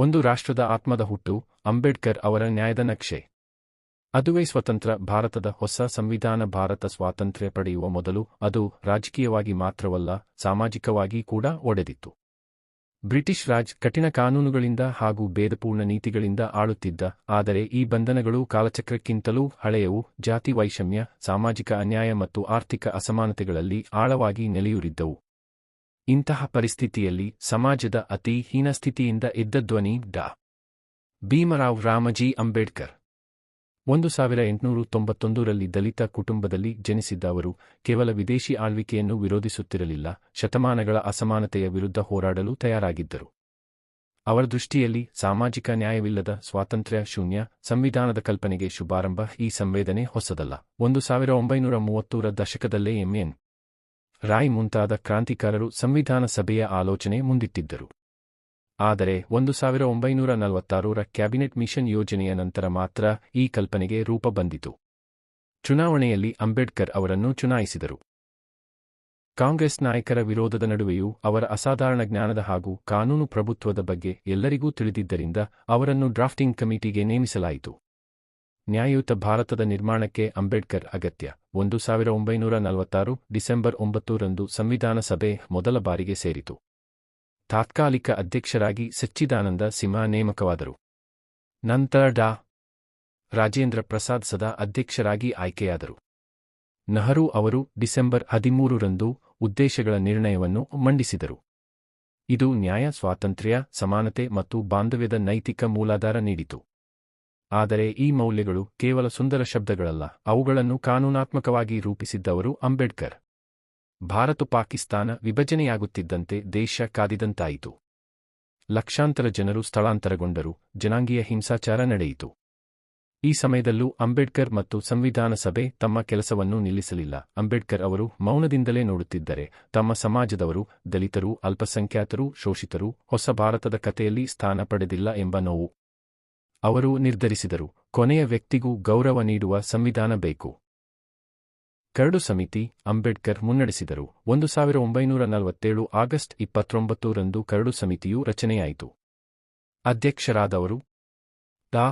ಒಂದು ರಾಷ್ಟ್ರದ ಆತ್ಮದ ಹುಟ್ಟು ಅಂಬೇಡ್ಕರ್ ಅವರ ನ್ಯಾಯದ ನಕ್ಷೆ. ಅದುವೇ ಸ್ವತಂತ್ರ ಭಾರತದ ಹೊಸ ಸಂವಿಧಾನ ಭಾರತ ಸ್ವಾತಂತ್ರ್ಯ ಪಡೆಯುವ ಮೊದಲು ಅದು ರಾಜಕೀಯವಾಗಿ ಮಾತ್ರವಲ್ಲ, ಸಾಮಾಜಿಕವಾಗಿ ಕೂಡ ಒಡೆದಿತ್ತು. ಬ್ರಿಟಿಷ್ ರಾಜ್ ಕಠಿಣ ಕಾನೂನುಗಳಿಂದ ಹಾಗೂ ಭೇದಪೂರ್ಣ ನೀತಿಗಳಿಂದ ಆಳುತ್ತಿದ್ದ, ಆದರೆ ಈ ಬಂಧನಗಳು ಕಾಲಚಕ್ರಕ್ಕಿಂತಲೂ ಹಳೆಯವು ಜಾತಿ ವೈಷಮ್ಯ, ಸಾಮಾಜಿಕ ಅನ್ಯಾಯ ಮತ್ತು ಆರ್ಥಿಕ ಅಸಮಾನತೆಗಳಲ್ಲಿ ಆಳವಾಗಿ ನೆಲೆಯೂರಿದ್ದವು. ಇಂತಹ ಪರಿಸ್ಥಿತಿಯಲ್ಲಿ ಸಮಾಜದ ಅತಿ ಹೀನಸ್ಥಿತಿಯಿಂದ ಎದ್ದ ಧ್ವನಿ ಡಾ. ಭೀಮರಾವ್ ರಾಮಜಿ ಅಂಬೇಡ್ಕರ್. ಒಂದು ಸಾವಿರ ಎಂಟುನೂರು ತೊಂಬತ್ತೊಂದರಲ್ಲಿ ದಲಿತ ಕುಟುಂಬದಲ್ಲಿ ಜನಿಸಿದ್ದ ಅವರು ಕೇವಲ ವಿದೇಶಿ ಆಳ್ವಿಕೆಯನ್ನು ವಿರೋಧಿಸುತ್ತಿರಲಿಲ್ಲ, ಶತಮಾನಗಳ ಅಸಮಾನತೆಯ ವಿರುದ್ಧ ಹೋರಾಡಲು ತಯಾರಾಗಿದ್ದರು. ಅವರ ದೃಷ್ಟಿಯಲ್ಲಿ ಸಾಮಾಜಿಕ ನ್ಯಾಯವಿಲ್ಲದ ಸ್ವಾತಂತ್ರ್ಯ ಶೂನ್ಯ ಸಂವಿಧಾನದ ಕಲ್ಪನೆಗೆ ಶುಭಾರಂಭ ಈ ಸಂವೇದನೆ ಹೊಸದಲ್ಲ. ಒಂದು ಸಾವಿರ ಒಂಬೈನೂರ ಮೂವತ್ತೂರ ದಶಕದಲ್ಲೇ ಎಂಎನ್ ರಾಯ್ ಮುಂತಾದ ಕ್ರಾಂತಿಕಾರರು ಸಂವಿಧಾನ ಸಭೆಯ ಆಲೋಚನೆ ಮುಂದಿಟ್ಟಿದ್ದರು. ಆದರೆ ಒಂದು ಸಾವಿರ ಒಂಬೈನೂರ ನಲವತ್ತಾರರ ಕ್ಯಾಬಿನೆಟ್ ಮಿಷನ್ ಯೋಜನೆಯ ನಂತರ ಮಾತ್ರ ಈ ಕಲ್ಪನೆಗೆ ರೂಪ ಬಂದಿತು. ಚುನಾವಣೆಯಲ್ಲಿ ಅಂಬೇಡ್ಕರ್ ಅವರನ್ನು ಚುನಾಯಿಸಿದರು. ಕಾಂಗ್ರೆಸ್ ನಾಯಕರ ವಿರೋಧದ ನಡುವೆಯೂ ಅವರ ಅಸಾಧಾರಣ ಜ್ಞಾನದ ಹಾಗೂ ಕಾನೂನು ಪ್ರಭುತ್ವದ ಬಗ್ಗೆ ಎಲ್ಲರಿಗೂ ತಿಳಿದಿದ್ದರಿಂದ ಅವರನ್ನು ಡ್ರಾಫ್ಟಿಂಗ್ ಕಮಿಟಿಗೆ ನೇಮಿಸಲಾಯಿತು. ನ್ಯಾಯಯುತ ಭಾರತದ ನಿರ್ಮಾಣಕ್ಕೆ ಅಂಬೇಡ್ಕರ್ ಅಗತ್ಯ. ಒಂದು ಸಾವಿರ ಒಂಬೈನೂರ ನಲವತ್ತಾರು ಡಿಸೆಂಬರ್ ಒಂಬತ್ತರಂದು ಸಂವಿಧಾನ ಸಭೆ ಮೊದಲ ಬಾರಿಗೆ ಸೇರಿತು. ತಾತ್ಕಾಲಿಕ ಅಧ್ಯಕ್ಷರಾಗಿ ಸಚ್ಚಿದಾನಂದ ಸಿಂಹ ನೇಮಕವಾದರು. ನಂತರ ಡಾ. ರಾಜೇಂದ್ರ ಪ್ರಸಾದ್ ಸದಾ ಅಧ್ಯಕ್ಷರಾಗಿ ಆಯ್ಕೆಯಾದರು. ನೆಹರು ಅವರು ಡಿಸೆಂಬರ್ ಹದಿಮೂರರಂದು ಉದ್ದೇಶಗಳ ನಿರ್ಣಯವನ್ನು ಮಂಡಿಸಿದರು. ಇದು ನ್ಯಾಯ, ಸ್ವಾತಂತ್ರ್ಯ, ಸಮಾನತೆ ಮತ್ತು ಬಾಂಧವ್ಯದ ನೈತಿಕ ಮೂಲಾಧಾರ ನೀಡಿತು. ಆದರೆ ಈ ಮೌಲ್ಯಗಳು ಕೇವಲ ಸುಂದರ ಶಬ್ದಗಳಲ್ಲ, ಅವುಗಳನ್ನು ಕಾನೂನಾತ್ಮಕವಾಗಿ ರೂಪಿಸಿದ್ದವರು ಅಂಬೇಡ್ಕರ್. ಭಾರತ ಪಾಕಿಸ್ತಾನ ವಿಭಜನೆಯಾಗುತ್ತಿದ್ದಂತೆ ದೇಶ ಕಾದಿದಂತಾಯಿತು. ಲಕ್ಷಾಂತರ ಜನರು ಸ್ಥಳಾಂತರಗೊಂಡರು, ಜನಾಂಗೀಯ ಹಿಂಸಾಚಾರ ನಡೆಯಿತು. ಈ ಸಮಯದಲ್ಲೂ ಅಂಬೇಡ್ಕರ್ ಮತ್ತು ಸಂವಿಧಾನ ಸಭೆ ತಮ್ಮ ಕೆಲಸವನ್ನು ನಿಲ್ಲಿಸಲಿಲ್ಲ. ಅಂಬೇಡ್ಕರ್ ಅವರು ಮೌನದಿಂದಲೇ ನೋಡುತ್ತಿದ್ದರೆ, ತಮ್ಮ ಸಮಾಜದವರು, ದಲಿತರು, ಅಲ್ಪಸಂಖ್ಯಾತರು, ಶೋಷಿತರು, ಹೊಸ ಭಾರತದ ಕಥೆಯಲ್ಲಿ ಸ್ಥಾನ ಪಡೆದಿಲ್ಲ ಎಂಬ ನೋವು. ಅವರು ನಿರ್ಧರಿಸಿದರು. ಕೊನೆಯ ವ್ಯಕ್ತಿಗೂ ಗೌರವ ನೀಡುವ ಸಂವಿಧಾನ ಬೇಕು. ಕರಡು ಸಮಿತಿ, ಅಂಬೇಡ್ಕರ್ ಮುನ್ನಡೆಸಿದರು. ಒಂದು ಸಾವಿರ ಒಂಬೈನೂರ ನಲವತ್ತೇಳು ಆಗಸ್ಟ್ ಇಪ್ಪತ್ತೊಂಬತ್ತರಂದು ಕರಡು ಸಮಿತಿಯು ರಚನೆಯಾಯಿತು. ಅಧ್ಯಕ್ಷರಾದವರು ಡಾ.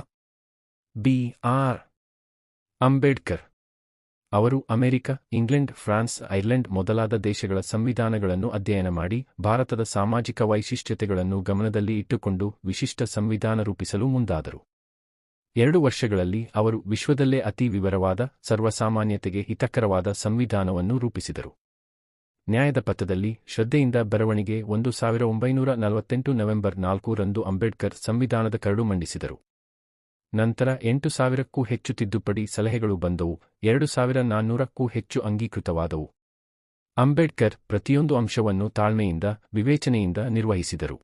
ಬಿ. ಆರ್. ಅಂಬೇಡ್ಕರ್. ಅವರು ಅಮೆರಿಕ, ಇಂಗ್ಲೆಂಡ್, ಫ್ರಾನ್ಸ್, ಐರ್ಲೆಂಡ್ ಮೊದಲಾದ ದೇಶಗಳ ಸಂವಿಧಾನಗಳನ್ನು ಅಧ್ಯಯನ ಮಾಡಿ, ಭಾರತದ ಸಾಮಾಜಿಕ ವೈಶಿಷ್ಟ್ಯತೆಗಳನ್ನು ಗಮನದಲ್ಲಿ ಇಟ್ಟುಕೊಂಡು ವಿಶಿಷ್ಟ ಸಂವಿಧಾನ ರೂಪಿಸಲು ಮುಂದಾದರು. ಎರಡು ವರ್ಷಗಳಲ್ಲಿ ಅವರು ವಿಶ್ವದಲ್ಲೇ ಅತಿ ವಿವರವಾದ, ಸರ್ವಸಾಮಾನ್ಯತೆಗೆ ಹಿತಕರವಾದ ಸಂವಿಧಾನವನ್ನು ರೂಪಿಸಿದರು. ನ್ಯಾಯದ ಪಥದಲ್ಲಿ ಶ್ರದ್ಧೆಯಿಂದ ಬರವಣಿಗೆ ಒಂದು ಸಾವಿರ ಒಂಬೈನೂರ ನಲವತ್ತೆಂಟು ನವೆಂಬರ್ ನಾಲ್ಕರಂದು ಅಂಬೇಡ್ಕರ್ ಸಂವಿಧಾನದ ಕರಡು ಮಂಡಿಸಿದರು. ನಂತರ ಎಂಟು ಸಾವಿರಕ್ಕೂ ಹೆಚ್ಚು ತಿದ್ದುಪಡಿ ಸಲಹೆಗಳು ಬಂದವು, ಎರಡು ಸಾವಿರ ನಾನ್ನೂರಕ್ಕೂ ಹೆಚ್ಚು ಅಂಗೀಕೃತವಾದವು. ಅಂಬೇಡ್ಕರ್ ಪ್ರತಿಯೊಂದು ಅಂಶವನ್ನು ತಾಳ್ಮೆಯಿಂದ, ವಿವೇಚನೆಯಿಂದ ನಿರ್ವಹಿಸಿದರು.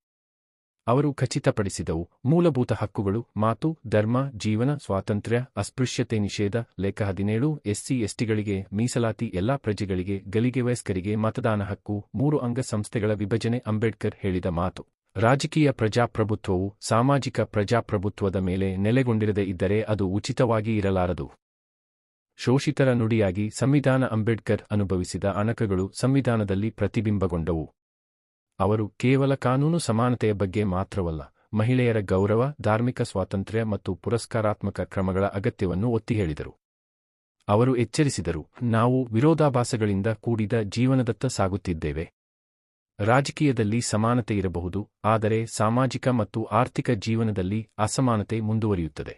ಅವರು ಖಚಿತಪಡಿಸಿದವು, ಮೂಲಭೂತ ಹಕ್ಕುಗಳು, ಮಾತು, ಧರ್ಮ, ಜೀವನ, ಸ್ವಾತಂತ್ರ್ಯ, ಅಸ್ಪೃಶ್ಯತೆ ನಿಷೇಧ, ಲೇಖ ಹದಿನೇಳು, ಎಸ್ಸಿ, ಎಸ್ಟಿಗಳಿಗೆ, ಮೀಸಲಾತಿ, ಎಲ್ಲಾ ಪ್ರಜೆಗಳಿಗೆ, ಗಲಿಗೆ ವಯಸ್ಕರಿಗೆ ಮತದಾನ ಹಕ್ಕು, ಮೂರು ಅಂಗ ಸಂಸ್ಥೆಗಳ ವಿಭಜನೆ ಅಂಬೇಡ್ಕರ್ ಹೇಳಿದ ಮಾತು. ರಾಜಕೀಯ ಪ್ರಜಾಪ್ರಭುತ್ವವು ಸಾಮಾಜಿಕ ಪ್ರಜಾಪ್ರಭುತ್ವದ ಮೇಲೆ ನೆಲೆಗೊಂಡಿರದೆ ಇದ್ದರೆ ಅದು ಉಚಿತವಾಗಿ ಇರಲಾರದು. ಶೋಷಿತರ ನುಡಿಯಾಗಿ ಸಂವಿಧಾನ ಅಂಬೇಡ್ಕರ್ ಅನುಭವಿಸಿದ ಅಣಕಗಳು ಸಂವಿಧಾನದಲ್ಲಿ ಪ್ರತಿಬಿಂಬಗೊಂಡವು. ಅವರು ಕೇವಲ ಕಾನೂನು ಸಮಾನತೆಯ ಬಗ್ಗೆ ಮಾತ್ರವಲ್ಲ, ಮಹಿಳೆಯರ ಗೌರವ, ಧಾರ್ಮಿಕ ಸ್ವಾತಂತ್ರ್ಯ ಮತ್ತು ಪುರಸ್ಕಾರಾತ್ಮಕ ಕ್ರಮಗಳ ಅಗತ್ಯವನ್ನು ಒತ್ತಿ ಹೇಳಿದರು ಅವರು ಎಚ್ಚರಿಸಿದರು, ನಾವು ವಿರೋಧಾಭಾಸಗಳಿಂದ ಕೂಡಿದ ಜೀವನದತ್ತ ಸಾಗುತ್ತಿದ್ದೇವೆ. ರಾಜಕೀಯದಲ್ಲಿ ಸಮಾನತೆ ಇರಬಹುದು, ಆದರೆ ಸಾಮಾಜಿಕ ಮತ್ತು ಆರ್ಥಿಕ ಜೀವನದಲ್ಲಿ ಅಸಮಾನತೆ ಮುಂದುವರಿಯುತ್ತದೆ.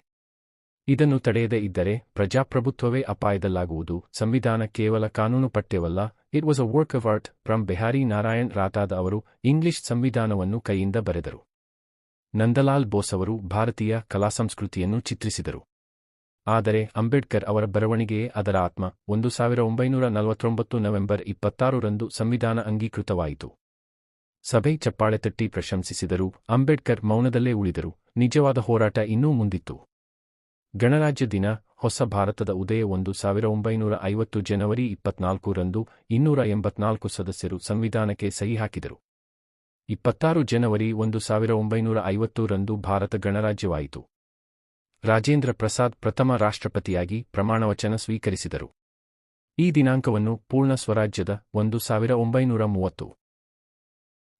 ಇದನ್ನು ತಡೆಯದೇ ಇದ್ದರೆ ಪ್ರಜಾಪ್ರಭುತ್ವವೇ ಅಪಾಯದಲ್ಲಾಗುವುದು, ಸಂವಿಧಾನ ಕೇವಲ ಕಾನೂನು ಪಠ್ಯವಲ್ಲ it was a work of art from Bihari Narayan ರಾತಾದ ಅವರು ಇಂಗ್ಲಿಷ್ ಸಂವಿಧಾನವನ್ನು ಕೈಯಿಂದ ಬರೆದರು. ನಂದಲಾಲ್ ಬೋಸ್ ಅವರು ಭಾರತೀಯ ಕಲಾ ಸಂಸ್ಕೃತಿಯನ್ನು ಚಿತ್ರಿಸಿದರು. ಆದರೆ ಅಂಬೇಡ್ಕರ್ ಅವರ ಬರವಣಿಗೆಯೇ ಅದರ ಆತ್ಮ. ಒಂದು ಸಾವಿರ ಒಂಬೈನೂರ ನಲವತ್ತೊಂಬತ್ತು ನವೆಂಬರ್ ಇಪ್ಪತ್ತಾರರಂದು ಸಂವಿಧಾನ ಅಂಗೀಕೃತವಾಯಿತು. ಸಭೆ ಚಪ್ಪಾಳೆ ತಟ್ಟಿ ಪ್ರಶಂಸಿಸಿದರು. ಅಂಬೇಡ್ಕರ್ ಮೌನದಲ್ಲೇ ಉಳಿದರು. ನಿಜವಾದ ಹೋರಾಟ ಇನ್ನೂ ಮುಂದಿತ್ತು. ಗಣರಾಜ್ಯ ದಿನ, ಹೊಸ ಭಾರತದ ಉದಯ ಒಂದು ಸಾವಿರ ಒಂಬೈನೂರ ಐವತ್ತು ಜನವರಿ ಇಪ್ಪತ್ನಾಲ್ಕರಂದು ಇನ್ನೂರ ಎಂಬತ್ನಾಲ್ಕು ಸದಸ್ಯರು ಸಂವಿಧಾನಕ್ಕೆ ಸಹಿ ಹಾಕಿದರು. ಇಪ್ಪತ್ತಾರು ಜನವರಿ ಒಂದು ಸಾವಿರ ಒಂಬೈನೂರ ಐವತ್ತರಂದು ಭಾರತ ಗಣರಾಜ್ಯವಾಯಿತು. ರಾಜೇಂದ್ರ ಪ್ರಸಾದ್ ಪ್ರಥಮ ರಾಷ್ಟ್ರಪತಿಯಾಗಿ ಪ್ರಮಾಣವಚನ ಸ್ವೀಕರಿಸಿದರು. ಈ ದಿನಾಂಕವನ್ನು ಪೂರ್ಣ ಸ್ವರಾಜ್ಯದ ಒಂದು ಸಾವಿರ ಒಂಬೈನೂರ ಮೂವತ್ತು.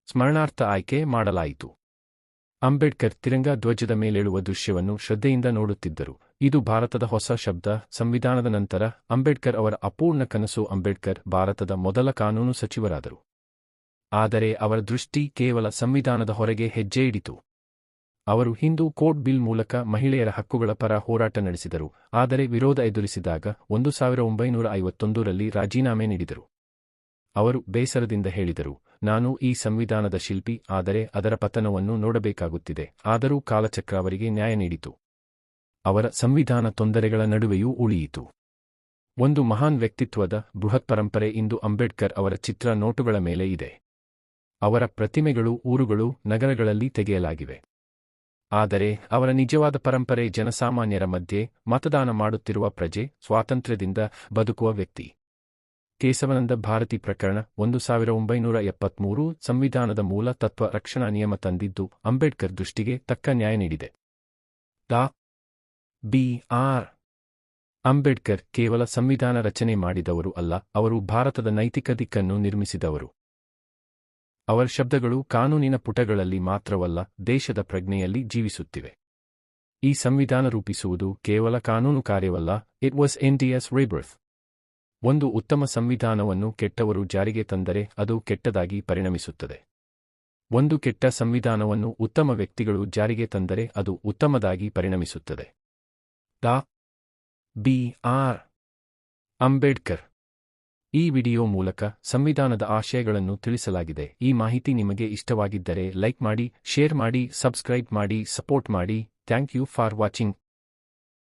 ಸ್ಮರಣಾರ್ಥ ಆಯ್ಕೆ ಮಾಡಲಾಯಿತು. ಅಂಬೇಡ್ಕರ್ ತಿರಂಗ ಧ್ವಜದ ಮೇಲೇಳುವ ದೃಶ್ಯವನ್ನು ಶ್ರದ್ಧೆಯಿಂದ ನೋಡುತ್ತಿದ್ದರು. ಇದು ಭಾರತದ ಹೊಸ ಶಬ್ದ, ಸಂವಿಧಾನದ ನಂತರ ಅಂಬೇಡ್ಕರ್ ಅವರ ಅಪೂರ್ಣ ಕನಸು ಅಂಬೇಡ್ಕರ್ ಭಾರತದ ಮೊದಲ ಕಾನೂನು ಸಚಿವರಾದರು. ಆದರೆ ಅವರ ದೃಷ್ಟಿ ಕೇವಲ ಸಂವಿಧಾನದ ಹೊರಗೆ ಹೆಜ್ಜೆ ಇಡಿತು ಅವರು ಹಿಂದೂ ಕೋರ್ಟ್ ಬಿಲ್ ಮೂಲಕ ಮಹಿಳೆಯರ ಹಕ್ಕುಗಳ ಪರ ಹೋರಾಟ ನಡೆಸಿದರು. ಆದರೆ ವಿರೋಧ ಎದುರಿಸಿದಾಗ ಒಂದು ಸಾವಿರ ಒಂಬೈನೂರ ಐವತ್ತೊಂದರಲ್ಲಿ ರಾಜೀನಾಮೆ ನೀಡಿದರು. ಅವರು ಬೇಸರದಿಂದ ಹೇಳಿದರು, ನಾನು ಈ ಸಂವಿಧಾನದ ಶಿಲ್ಪಿ, ಆದರೆ ಅದರ ಪತನವನ್ನು ನೋಡಬೇಕಾಗುತ್ತಿದೆ, ಆದರೂ ಕಾಲಚಕ್ರ ಅವರಿಗೆ ನ್ಯಾಯ ನೀಡಿತು. ಅವರ ಸಂವಿಧಾನ ತೊಂದರೆಗಳ ನಡುವೆಯೂ ಉಳಿಯಿತು. ಒಂದು ಮಹಾನ್ ವ್ಯಕ್ತಿತ್ವದ ಬೃಹತ್ ಪರಂಪರೆ ಇಂದು ಅಂಬೇಡ್ಕರ್ ಅವರ ಚಿತ್ರ ನೋಟುಗಳ ಮೇಲೆ ಇದೆ. ಅವರ ಪ್ರತಿಮೆಗಳು, ಊರುಗಳು, ನಗರಗಳಲ್ಲಿ ತೆಗೆಯಲಾಗಿವೆ. ಆದರೆ ಅವರ ನಿಜವಾದ ಪರಂಪರೆ ಜನಸಾಮಾನ್ಯರ ಮಧ್ಯೆ ಮತದಾನ ಮಾಡುತ್ತಿರುವ ಪ್ರಜೆ ಸ್ವಾತಂತ್ರ್ಯದಿಂದ ಬದುಕುವ ವ್ಯಕ್ತಿ. ಕೇಶವನಂದ ಭಾರತಿ ಪ್ರಕರಣ ಒಂದು ಸಾವಿರ ಒಂಬೈನೂರ ಎಪ್ಪತ್ಮೂರು ಸಂವಿಧಾನದ ಮೂಲ ತತ್ವ ರಕ್ಷಣಾ ನಿಯಮ ತಂದಿದ್ದು ಅಂಬೇಡ್ಕರ್ ದೃಷ್ಟಿಗೆ ತಕ್ಕ ನ್ಯಾಯ ನೀಡಿದೆ. ಡಾ. ಬಿ. ಆರ್. ಅಂಬೇಡ್ಕರ್ ಕೇವಲ ಸಂವಿಧಾನ ರಚನೆ ಮಾಡಿದವರು ಅಲ್ಲ, ಅವರು ಭಾರತದ ನೈತಿಕ ದಿಕ್ಕನ್ನು ನಿರ್ಮಿಸಿದವರು. ಅವರ ಶಬ್ದಗಳು ಕಾನೂನಿನ ಪುಟಗಳಲ್ಲಿ ಮಾತ್ರವಲ್ಲ, ದೇಶದ ಪ್ರಜ್ಞೆಯಲ್ಲಿ ಜೀವಿಸುತ್ತಿವೆ. ಈ ಸಂವಿಧಾನ ರೂಪಿಸುವುದು ಕೇವಲ ಕಾನೂನು ಕಾರ್ಯವಲ್ಲ it was N DS rebirth ಒಂದು ಉತ್ತಮ ಸಂವಿಧಾನವನ್ನು ಕೆಟ್ಟವರು ಜಾರಿಗೆ ತಂದರೆ ಅದು ಕೆಟ್ಟದಾಗಿ ಪರಿಣಮಿಸುತ್ತದೆ. ಒಂದು ಕೆಟ್ಟ ಸಂವಿಧಾನವನ್ನು ಉತ್ತಮ ವ್ಯಕ್ತಿಗಳು ಜಾರಿಗೆ ತಂದರೆ ಅದು ಉತ್ತಮದಾಗಿ ಪರಿಣಮಿಸುತ್ತದೆ. ಡಾ. ಬಿ. ಆರ್. ಅಂಬೇಡ್ಕರ್. ಈ ವಿಡಿಯೋ ಮೂಲಕ ಸಂವಿಧಾನದ ಆಶಯಗಳನ್ನು ತಿಳಿಸಲಾಗಿದೆ. ಈ ಮಾಹಿತಿ ನಿಮಗೆ ಇಷ್ಟವಾಗಿದ್ದರೆ ಲೈಕ್ ಮಾಡಿ, ಶೇರ್ ಮಾಡಿ, ಸಬ್ಸ್ಕ್ರೈಬ್ ಮಾಡಿ, ಸಪೋರ್ಟ್ ಮಾಡಿ. Thank you for watching.